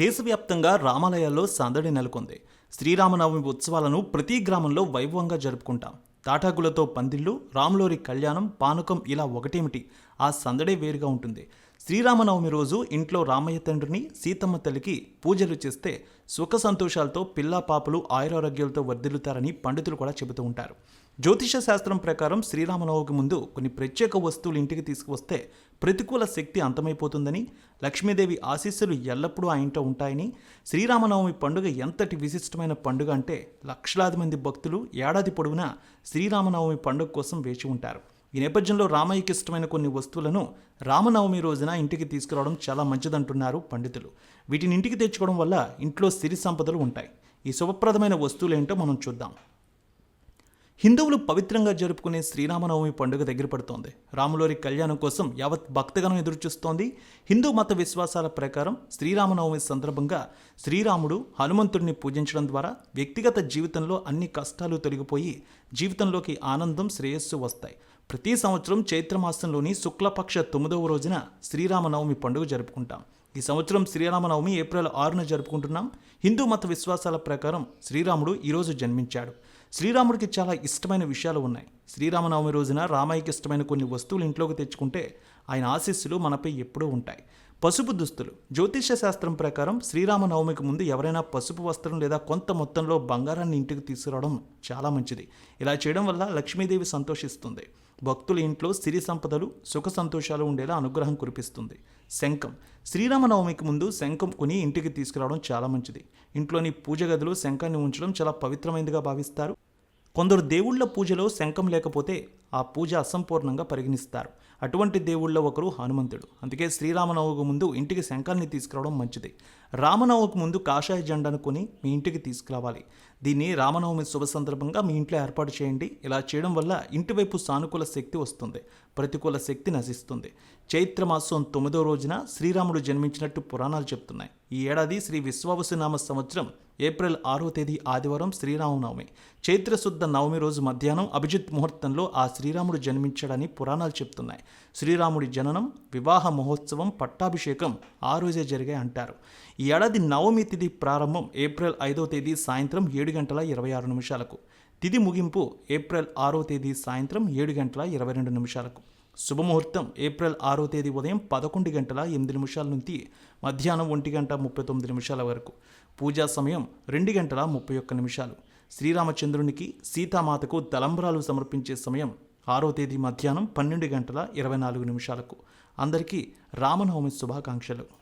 దేశవ్యాప్తంగా రామాలయాల్లో సందడి నెలకొంది. శ్రీరామనవమి ఉత్సవాలను ప్రతి గ్రామంలో వైభవంగా జరుపుకుంటాం. తాటాకులతో పందిళ్ళు రాములోరి కళ్యాణం పానకం ఇలా ఒకటేమిటి? ఆ సందడే వేరుగా ఉంటుంది. శ్రీరామనవమి రోజు ఇంట్లో రామయ్య తండ్రిని సీతమ్మ తల్లికి పూజలు చేస్తే సుఖ సంతోషాలతో పిల్లా పాపలు ఆయురారోగ్యాలతో వర్ధిల్లుతారని పండితులు కూడా చెబుతూ ఉంటారు. జ్యోతిష శాస్త్రం ప్రకారం శ్రీరామనవమికి ముందు కొన్ని ప్రత్యేక వస్తువులు ఇంటికి తీసుకువస్తే ప్రతికూల శక్తి అంతమైపోతుందని లక్ష్మీదేవి ఆశీస్సులు ఎల్లప్పుడూ ఆ ఇంట్లో ఉంటాయని శ్రీరామనవమి పండుగ ఎంతటి విశిష్టమైన పండుగ అంటే లక్షలాది మంది భక్తులు ఏడాది పొడవునా శ్రీరామనవమి పండుగ కోసం వేచి ఉంటారు. ఈ నేపథ్యంలో రామయ్యకి ఇష్టమైన కొన్ని వస్తువులను రామనవమి రోజున ఇంటికి తీసుకురావడం చాలా మంచిదంటున్నారు పండితులు. వీటిని ఇంటికి తెచ్చుకోవడం వల్ల ఇంట్లో సిరి సంపదలు ఉంటాయి. ఈ శుభప్రదమైన వస్తువులు ఏంటో మనం చూద్దాం. హిందువులు పవిత్రంగా జరుపుకునే శ్రీరామనవమి పండుగ దగ్గర పడుతోంది. రాములోరి కళ్యాణం కోసం యావత్ భక్తగణం ఎదురుచూస్తోంది. హిందూ మత విశ్వాసాల ప్రకారం శ్రీరామనవమి సందర్భంగా శ్రీరాముడు హనుమంతుడిని పూజించడం ద్వారా వ్యక్తిగత జీవితంలో అన్ని కష్టాలు తొలగిపోయి జీవితంలోకి ఆనందం శ్రేయస్సు వస్తాయి. ప్రతి సంవత్సరం చైత్రమాసంలోని శుక్లపక్ష తొమ్మిదవ రోజున శ్రీరామనవమి పండుగ జరుపుకుంటాం. ఈ సంవత్సరం శ్రీరామనవమి ఏప్రిల్ ఆరున జరుపుకుంటున్నాం. హిందూ మత విశ్వాసాల ప్రకారం శ్రీరాముడు ఈరోజు జన్మించాడు. శ్రీరాముడికి చాలా ఇష్టమైన విషయాలు ఉన్నాయి. శ్రీరామనవమి రోజున రామయ్యకి ఇష్టమైన కొన్ని వస్తువులు ఇంట్లోకి తెచ్చుకుంటే ఆయన ఆశీస్సులు మనపై ఎప్పుడూ ఉంటాయి. పసుపు దుస్తులు. జ్యోతిష శాస్త్రం ప్రకారం శ్రీరామనవమికి ముందు ఎవరైనా పసుపు వస్త్రం లేదా కొంత మొత్తంలో బంగారాన్ని ఇంటికి తీసుకురావడం చాలా మంచిది. ఇలా చేయడం వల్ల లక్ష్మీదేవి సంతోషిస్తుంది. భక్తుల ఇంట్లో సిరి సంపదలు సుఖ సంతోషాలు ఉండేలా అనుగ్రహం కురిపిస్తుంది. శంఖం. శ్రీరామనవమికి ముందు శంఖం కొని ఇంటికి తీసుకురావడం చాలా మంచిది. ఇంట్లోని పూజ గదిలో శంఖాన్ని ఉంచడం చాలా పవిత్రమైనదిగా భావిస్తారు. కొందరు దేవుళ్ళ పూజలో శంఖం లేకపోతే ఆ పూజ అసంపూర్ణంగా పరిగణిస్తారు. అటువంటి దేవుళ్ళ ఒకరు హనుమంతుడు. అందుకే శ్రీరామనవమికి ముందు ఇంటికి శంఖాన్ని తీసుకురావడం మంచిది. రామనవమికి ముందు కాషాయ జెండాను కొని మీ ఇంటికి తీసుకురావాలి. దీన్ని రామనవమి శుభ సందర్భంగా మీ ఇంట్లో ఏర్పాటు చేయండి. ఇలా చేయడం వల్ల ఇంటివైపు సానుకూల శక్తి వస్తుంది. ప్రతికూల శక్తి నశిస్తుంది. చైత్రమాసం తొమ్మిదో రోజున శ్రీరాముడు జన్మించినట్టు పురాణాలు చెప్తున్నాయి. ఈ ఏడాది శ్రీ విశ్వావసునామ సంవత్సరం ఏప్రిల్ ఆరో తేదీ ఆదివారం శ్రీరామనవమి. చైత్రశుద్ధ నవమి రోజు మధ్యాహ్నం అభిజిత్ ముహూర్తంలో ఆ శ్రీరాముడు జన్మించాడని పురాణాలు చెప్తున్నాయి. శ్రీరాముడి జననం వివాహ మహోత్సవం పట్టాభిషేకం ఆ రోజే జరిగాయి అంటారు. ఈ ఏడాది నవమి తిథి ప్రారంభం ఏప్రిల్ ఐదో తేదీ సాయంత్రం ఏడు గంటల ఇరవై ఆరు నిమిషాలకు. తిథి ముగింపు ఏప్రిల్ ఆరో తేదీ సాయంత్రం ఏడు గంటల ఇరవై రెండు నిమిషాలకు. శుభముహూర్తం ఏప్రిల్ ఆరో తేదీ ఉదయం పదకొండు గంటల ఎనిమిది నిమిషాల నుంచి మధ్యాహ్నం ఒంటి గంట ముప్పై తొమ్మిది నిమిషాల వరకు. పూజా సమయం రెండు గంటల ముప్పై ఒక్క నిమిషాలు. శ్రీరామచంద్రునికి సీతామాతకు తలంబరాలు సమర్పించే సమయం ఆరో తేదీ మధ్యాహ్నం పన్నెండు గంటల ఇరవై నాలుగు నిమిషాలకు. అందరికీ రామనవమి శుభాకాంక్షలు.